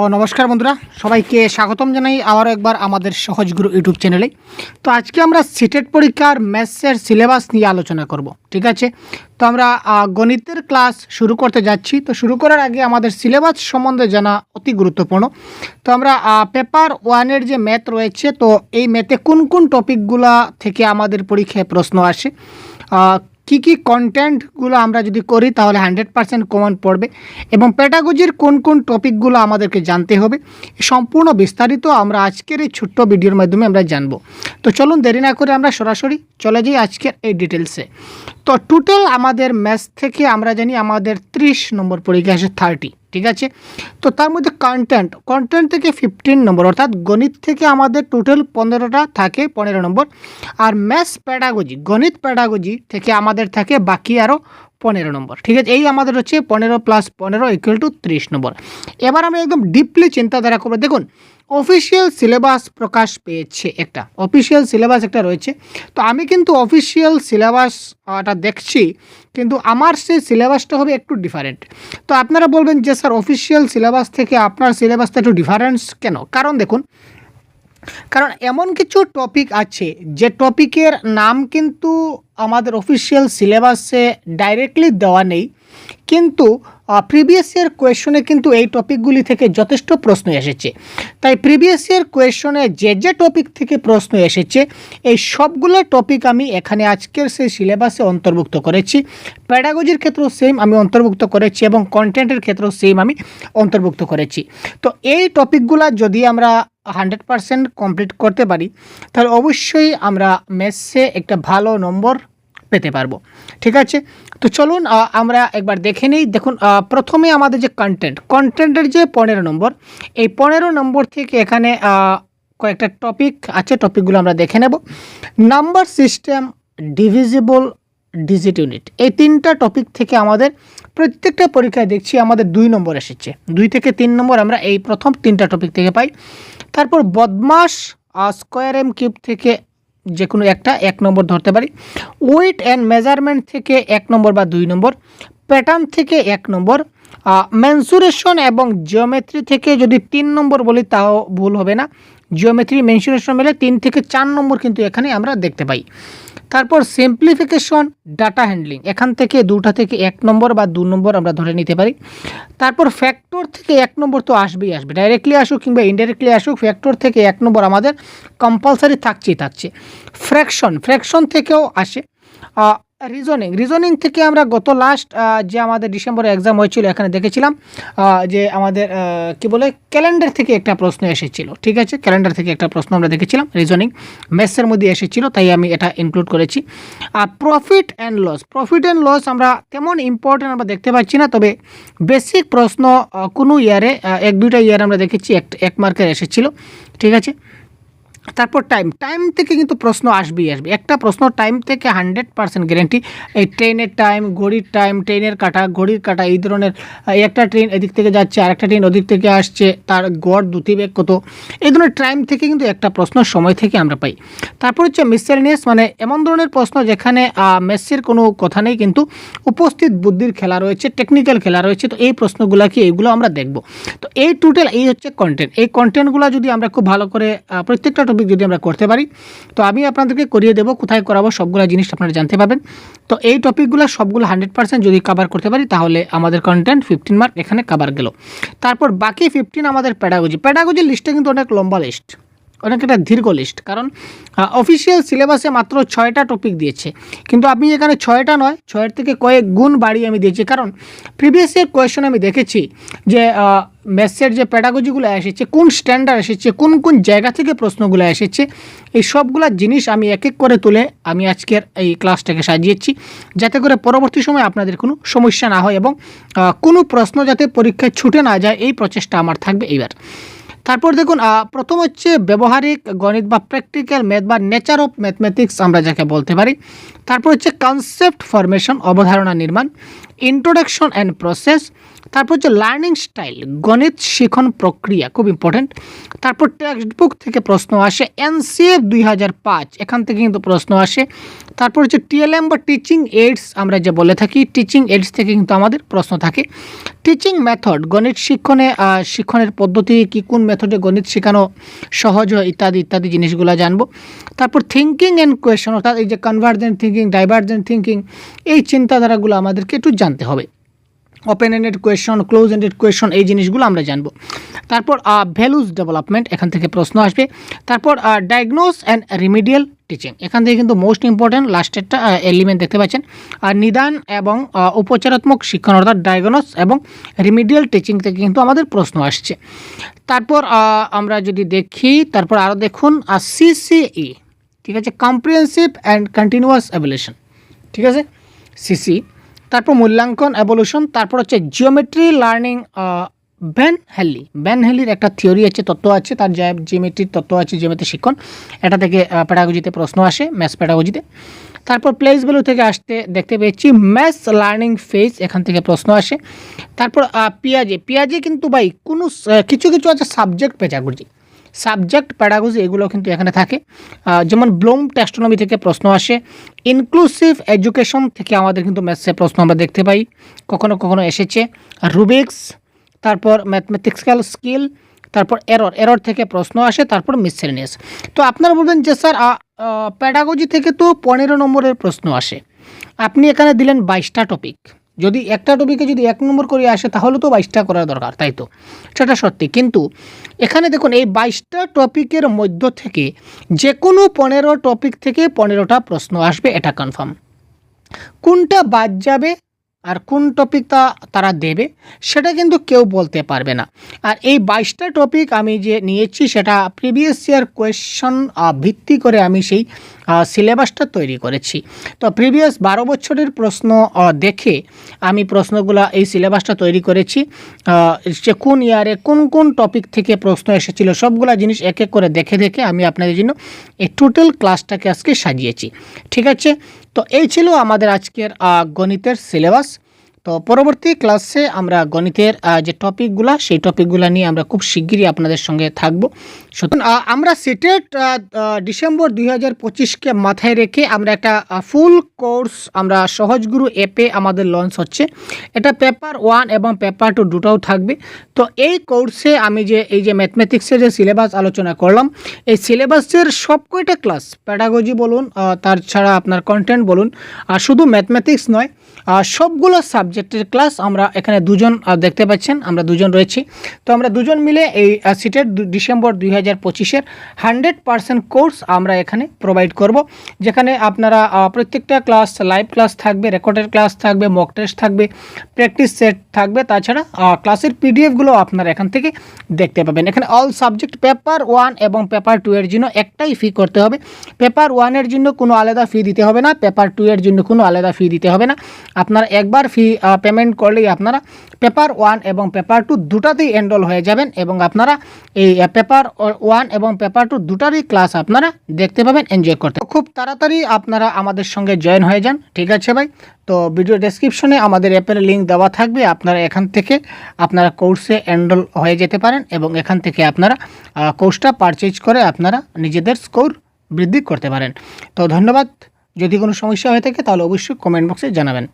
ও, নমস্কার বন্ধুরা, সবাইকে স্বাগতম জানাই আবারও একবার আমাদের সহজ গুরু ইউটিউব চ্যানেলে। তো আজকে আমরা সিটেট পরীক্ষার ম্যাথসের সিলেবাস নিয়ে আলোচনা করব, ঠিক আছে? তো আমরা গণিতের ক্লাস শুরু করতে যাচ্ছি। তো শুরু করার আগে আমাদের সিলেবাস সম্বন্ধে জানা অতি গুরুত্বপূর্ণ। তো আমরা পেপার ওয়ানের যে ম্যাথ রয়েছে, তো এই ম্যাথে কোন কোন টপিকগুলা থেকে আমাদের পরীক্ষায় প্রশ্ন আসে? কি কি কন্টেন্টগুলো আমরা যদি করি তাহলে হান্ড্রেড পার্সেন্ট কমন পড়বে এবং প্যাটাগোজির কোন কোন টপিকগুলো আমাদেরকে জানতে হবে সম্পূর্ণ বিস্তারিত আমরা আজকের এই ছোট্ট ভিডিওর মাধ্যমে আমরা জানব। তো চলুন দেরি না করে আমরা সরাসরি চলে যাই আজকের এই ডিটেলসে তো টোটাল আমাদের ম্যাথ থেকে আমরা জানি আমাদের ত্রিশ নম্বর পরীক্ষা আসে থার্টি ঠিক আছে? তো তার মধ্যে কন্টেন্ট কন্টেন্ট থেকে ফিফটিন নম্বর অর্থাৎ গণিত থেকে আমাদের টোটাল পনেরোটা থাকে, পনেরো নম্বর আর ম্যাথস প্যাডাগোজি গণিত প্যাডাগোজি থেকে আমাদের থাকে বাকি আরও পনেরো নম্বর। ঠিক আছে, এই আমাদের হচ্ছে পনেরো প্লাস পনেরো ইকুয়াল টু ত্রিশ নম্বর। এবার আমরা একদম ডিপলি চিন্তাধারা করব। দেখুন অফিসিয়াল সিলেবাস প্রকাশ পেয়েছে একটা অফিসিয়াল সিলেবাস একটা রয়েছে। তো আমি কিন্তু অফিসিয়াল সিলেবাসটা দেখছি, কিন্তু আমার সেই সিলেবাসটা হবে একটু ডিফারেন্ট তো আপনারা বলবেন যে, স্যার অফিসিয়াল সিলেবাস থেকে আপনার সিলেবাসটা একটু ডিফারেন্স কেন? কারণ দেখুন কারণ এমন কিছু টপিক আছে, যে টপিকের নাম কিন্তু আমাদের অফিসিয়াল সিলেবাসে ডাইরেক্টলি দেওয়া নেই। কিন্তু প্রিভিয়াস ইয়ার কোয়েশনে কিন্তু এই টপিকগুলি থেকে যথেষ্ট প্রশ্ন এসেছে। তাই প্রিভিয়াস ইয়ার কোয়েশনে যে যে টপিক থেকে প্রশ্ন এসেছে, এই সবগুলো টপিক আমি এখানে আজকের সেই সিলেবাসে অন্তর্ভুক্ত করেছি। প্যাডাগজির ক্ষেত্রেও সেম আমি অন্তর্ভুক্ত করেছি এবং কন্টেন্টের ক্ষেত্রেও সেম আমি অন্তর্ভুক্ত করেছি। তো এই টপিকগুলো যদি আমরা হান্ড্রেড পারসেন্ট কমপ্লিট করতে পারি, তাহলে অবশ্যই আমরা মেসে একটা ভালো নম্বর পেতে পারব। ঠিক আছে? তো চলুন আমরা একবার দেখে নিই। দেখুন প্রথমে আমাদের যে কন্টেন্ট কন্টেন্টের যে পনেরো নম্বর, এই পনেরো নম্বর থেকে এখানে কয়েকটা টপিক আছে টপিকগুলো আমরা দেখে নেব। Number system divisible digit unit এই তিনটা টপিক থেকে আমাদের প্রত্যেকটা পরীক্ষায় দেখছি আমাদের দুই নম্বর এসেছে। দুই থেকে তিন নম্বর আমরা এই প্রথম তিনটা টপিক থেকে পাই। তারপর বদমাস স্কোয়ার এম কিউব থেকে যে কোনো একটা, এক নম্বর ধরতে পারি। ওয়েট অ্যান্ড মেজারমেন্ট থেকে এক নম্বর বা দুই নম্বর। প্যাটার্ন থেকে এক নম্বর। মেনসুরেশন এবং জিওমেট্রি থেকে যদি তিন নম্বর বলি, তাও ভুল হবে না। জিওমেট্রি মেনসুরেশন মেলে তিন থেকে চার নম্বর কিন্তু এখানে আমরা দেখতে পাই। তারপর সিম্পলিফিকেশন ডাটা হ্যান্ডলিং এখান থেকে দুটা থেকে এক নম্বর বা দু নম্বর আমরা ধরে নিতে পারি। তারপর ফ্যাক্টর থেকে এক নম্বর তো আসবেই আসবে ডাইরেক্টলি আসুক কিংবা ইনডাইরেক্টলি আসুক ফ্যাক্টর থেকে এক নম্বর আমাদের কম্পালসারি থাকছেই থাকছে। ফ্র্যাকশন ফ্র্যাকশন থেকেও আসে। রিজনিং রিজনিং থেকে আমরা গত লাস্ট যে আমাদের ডিসেম্বরে এক্সাম হয়েছিল, এখানে দেখেছিলাম যে আমাদের কি বলে ক্যালেন্ডার থেকে একটা প্রশ্ন এসেছিল, ঠিক আছে? ক্যালেন্ডার থেকে একটা প্রশ্ন আমরা দেখেছিলাম রিজনিং ম্যাথসের মধ্যে এসেছিল, তাই আমি এটা ইনক্লুড করেছি। আর profit and loss profit and loss আমরা তেমন ইম্পর্টেন্ট আমরা দেখতে পাচ্ছি না, তবে বেসিক প্রশ্ন কোনো ইয়ারে এক দুইটা ইয়ার আমরা দেখেছি, এক এক মার্কের এসেছিল, ঠিক আছে? তারপর টাইম টাইম থেকে কিন্তু প্রশ্ন আসবেই আসবে। একটা প্রশ্ন টাইম থেকে হান্ড্রেড পার্সেন্ট গ্যারেন্টি এই ট্রেনের টাইম ঘড়ির টাইম ট্রেনের কাটা, ঘড়ির কাটা, এই ধরনের একটা ট্রেন এদিক থেকে যাচ্ছে আর একটা ট্রেন ওদিক থেকে আসছে, তার গড় দুটি বেগ কত? এই ধরনের টাইম থেকে কিন্তু একটা প্রশ্ন সময় থেকে আমরা পাই। তারপর হচ্ছে মিসেলিনিয়াস মানে এমন ধরনের প্রশ্ন যেখানে মেসের কোনো কথা নেই, কিন্তু উপস্থিত বুদ্ধির খেলা রয়েছে টেকনিক্যাল খেলা রয়েছে, তো এই প্রশ্নগুলো কি এইগুলো আমরা দেখব। তো এই টোটাল এই হচ্ছে কন্টেন্ট এই কন্টেন্টগুলো যদি আমরা খুব ভালো করে প্রত্যেকটা টপিক যদি আমরা করতে পারি, তো আমি আপনাদেরকে করিয়ে দেবো কোথায় করাবো, সবগুলো জিনিস আপনারা জানতে পাবেন তো এই টপিকগুলো সবগুলো হান্ড্রেড পার্সেন্ট যদি কাভার করতে পারি, তাহলে আমাদের কন্টেন্ট ফিফটিন মার্ক এখানে কাভার গেল। তারপর বাকি ফিফটিন আমাদের প্যাডাগজি প্যাডাগোজির লিস্টটা কিন্তু অনেক লম্বা লিস্ট অনেক একটা দীর্ঘ লিস্ট কারণ অফিসিয়াল সিলেবাসে মাত্র ছয়টা টপিক দিয়েছে। কিন্তু আপনি এখানে ছয়টা নয়, ছয়ের থেকে কয়েক গুণ বাড়িয়ে আমি দিয়েছি। কারণ প্রিভিয়াস ইয়ার কোয়েশন আমি দেখেছি যে ম্যাথসের যে প্যাডাগজিগুলো এসেছে, কোন স্ট্যান্ডার্ড এসেছে, কোন কোন জায়গা থেকে প্রশ্নগুলো এসেছে, এই সবগুলা জিনিস আমি এক এক করে তুলে আমি আজকের এই ক্লাসটাকে সাজিয়েছি, যাতে করে পরবর্তী সময় আপনাদের কোনো সমস্যা না হয় এবং কোনো প্রশ্ন যাতে পরীক্ষায় ছুটে না যায়, এই প্রচেষ্টা আমার থাকবে এইবার। তারপর দেখুন প্রথম হচ্ছে ব্যবহারিক, গণিত বা প্র্যাকটিক্যাল ম্যাথ বা নেচার অফ ম্যাথমেটিক্স আমরা যাকে বলতে পারি। তারপর হচ্ছে কনসেপ্ট ফরমেশন অবধারণা নির্মাণ ইন্ট্রোডাকশন অ্যান্ড প্রসেস তারপর হচ্ছে লার্নিং স্টাইল গণিত শিখন প্রক্রিয়া, খুব ইম্পর্টেন্ট তারপর টেক্সট বুক থেকে প্রশ্ন আসে এনসিএফ দুই হাজার পাঁচ, এখান থেকে কিন্তু প্রশ্ন আসে। তারপর হচ্ছে টিএলএম বা টিচিং এইডস আমরা যে বলে থাকি টিচিং এইডস থেকে কিন্তু আমাদের প্রশ্ন থাকে। টিচিং মেথড গণিত শিক্ষণে শিক্ষণের পদ্ধতি কি, কোন মেথডে গণিত শেখানো সহজ হয়, ইত্যাদি ইত্যাদি জিনিসগুলো জানব। তারপর থিঙ্কিং অ্যান্ড কোয়েশন অর্থাৎ এই যে কনভার্জেন্ট থিঙ্কিং ডাইভার্জেন্ট থিঙ্কিং এই চিন্তাধারাগুলো আমাদেরকে একটু জানতে হবে। Open ended question close ended question এই জিনিসগুলো আমরা জানব। তারপর ভ্যালুজ ডেভেলপমেন্ট এখান থেকে প্রশ্ন আসবে। তারপর ডায়াগনোস অ্যান্ড রিমিডিয়াল টিচিং এখান থেকে কিন্তু মোস্ট ইম্পর্ট্যান্ট লাস্টেরটা এলিমেন্ট দেখতে পাচ্ছেন। আর নিদান এবং উপচারাত্মক শিক্ষণ অর্থাৎ ডায়াগনোস এবং রিমিডিয়াল টিচিং থেকে কিন্তু আমাদের প্রশ্ন আসছে। তারপর আমরা যদি দেখি, তারপর আরও দেখুন সিসিই ঠিক আছে? কম্প্রিহেন্সিভ অ্যান্ড কন্টিনিউয়াস অ্যাভুলেশন ঠিক আছে? সিসি তারপর মূল্যাঙ্কন অ্যাভলিউশন তারপর হচ্ছে geometry learning Van Hiele Van হ্যালির একটা থিওরি আছে, তত্ত্ব আছে, তার যা জিমেট্রির তত্ত্ব আছে জিওমেট্রি শিক্ষণ। এটা থেকে প্যাডাগজিতে প্রশ্ন আসে ম্যাথস প্যাডাগজিতে তারপর প্লেস ভ্যালু থেকে আসতে দেখতে পেয়েছি ম্যাথস লার্নিং ফেজ এখান থেকে প্রশ্ন আসে। তারপর পিয়াজে পিয়াজে কিন্তু ভাই, কোনো কিছু কিছু আছে সাবজেক্ট পেডাগজি সাবজেক্ট প্যাডাগজি এগুলো কিন্তু এখানে থাকে। যেমন ব্লুম টেস্টোনমি থেকে প্রশ্ন আসে। ইনক্লুসিভ এডুকেশন থেকে আমাদের কিন্তু ম্যাথসে প্রশ্ন আমরা দেখতে পাই। কখনো কখনো এসেছে। রুবিক্স তারপর ম্যাথমেটিক্যাল স্কিল তারপর এরর এরর থেকে প্রশ্ন আসে, তারপর মিসসেলেনিয়াস তো আপনারা বলবেন যে স্যার প্যাডাগজি থেকে তো পনেরো নম্বরের প্রশ্ন আসে। আপনি এখানে দিলেন বাইশটা টপিক যদি একটা টপিকে যদি এক নম্বর করে আসে, তাহলে তো বাইশটা করার দরকার, তাই তো? সেটা সত্যি। কিন্তু এখানে দেখুন, এই বাইশটা টপিকের মধ্য থেকে যে কোনো পনেরো টপিক থেকে পনেরোটা প্রশ্ন আসবে, এটা কনফার্ম কোনটা বাদ যাবে আর কোন টপিকটা তারা দেবে, সেটা কিন্তু কেউ বলতে পারবে না। আর এই বাইশটা টপিক আমি যে নিয়েছি, সেটা প্রিভিয়াস ইয়ার কোয়েশন ভিত্তি করে আমি সেই সিলেবাসটা তৈরি করেছি। তো প্রিভিয়াস বারো বছরের প্রশ্ন দেখে আমি প্রশ্নগুলো এই সিলেবাসটা তৈরি করেছি। সে কোন ইয়ারে কোন কোন টপিক থেকে প্রশ্ন এসেছিল, সবগুলো জিনিস এক এক করে দেখে দেখে আমি আপনাদের জন্য এই টোটাল ক্লাসটাকে আজকে সাজিয়েছি। ঠিক আছে? তো এই ছিল আমাদের আজকের গণিতের সিলেবাস। তো পরবর্তী ক্লাসে আমরা গণিতের যে টপিকগুলো, সেই টপিকগুলো নিয়ে আমরা খুব শিগগিরই আপনাদের সঙ্গে থাকব। সুতরাং আমরা সিটেট ডিসেম্বর দুই হাজার পঁচিশকে মাথায় রেখে আমরা একটা ফুল কোর্স আমরা সহজগুরু অ্যাপে আমাদের লঞ্চ হচ্ছে। এটা পেপার ওয়ান এবং পেপার টু দুটাও থাকবে। তো এই কোর্সে আমি যে, এই যে ম্যাথমেটিক্সের যে সিলেবাস আলোচনা করলাম, এই সিলেবাসের সব কয়টা ক্লাস প্যাডাগজি বলুন তার ছাড়া আপনার কন্টেন্ট বলুন, আর শুধু ম্যাথমেটিক্স নয় সবগুলো সবগুলো সাবজেক্টের ক্লাস আমরা এখানে দুজন দেখতে পাচ্ছেন, আমরা দুজন রয়েছি। তো আমরা দুজন মিলে এই সিটের ডিসেম্বর দুই হাজার পঁচিশের হান্ড্রেড পার্সেন্ট কোর্স আমরা এখানে প্রোভাইড করব, যেখানে আপনারা প্রত্যেকটা ক্লাস লাইভ ক্লাস থাকবে রেকর্ডের ক্লাস থাকবে মক টেস্ট থাকবে প্র্যাকটিস সেট থাকবে, তাছাড়া ক্লাসের পিডিএফগুলো আপনারা এখান থেকে দেখতে পাবেন। এখানে অল সাবজেক্ট পেপার ওয়ান এবং পেপার টু এর জন্য একটাই ফি করতে হবে। পেপার ওয়ানের জন্য কোনো আলাদা ফি দিতে হবে না পেপার টু এর জন্য কোনো আলাদা ফি দিতে হবে না। আপনারা একবার ফি পেমেন্ট করলেই আপনারা পেপার ওয়ান এবং পেপার টু দুটাতেই এনরোল হয়ে যাবেন এবং আপনারা এই পেপার ওয়ান এবং পেপার টু দুটারই ক্লাস আপনারা দেখতে পাবেন এনজয় করতে খুব তাড়াতাড়ি আপনারা আমাদের সঙ্গে জয়েন হয়ে যান, ঠিক আছে ভাই? তো ভিডিও ডেসক্রিপশনে আমাদের অ্যাপের লিঙ্ক দেওয়া থাকবে, আপনারা এখান থেকে আপনারা কোর্সে এনরোল হয়ে যেতে পারেন এবং এখান থেকে আপনারা কোর্সটা পারচেজ করে আপনারা নিজেদের স্কোর বৃদ্ধি করতে পারেন। তো ধন্যবাদ, যদি কোনো সমস্যা হয়ে থাকে তাহলে অবশ্যই কমেন্ট বক্সে জানাবেন।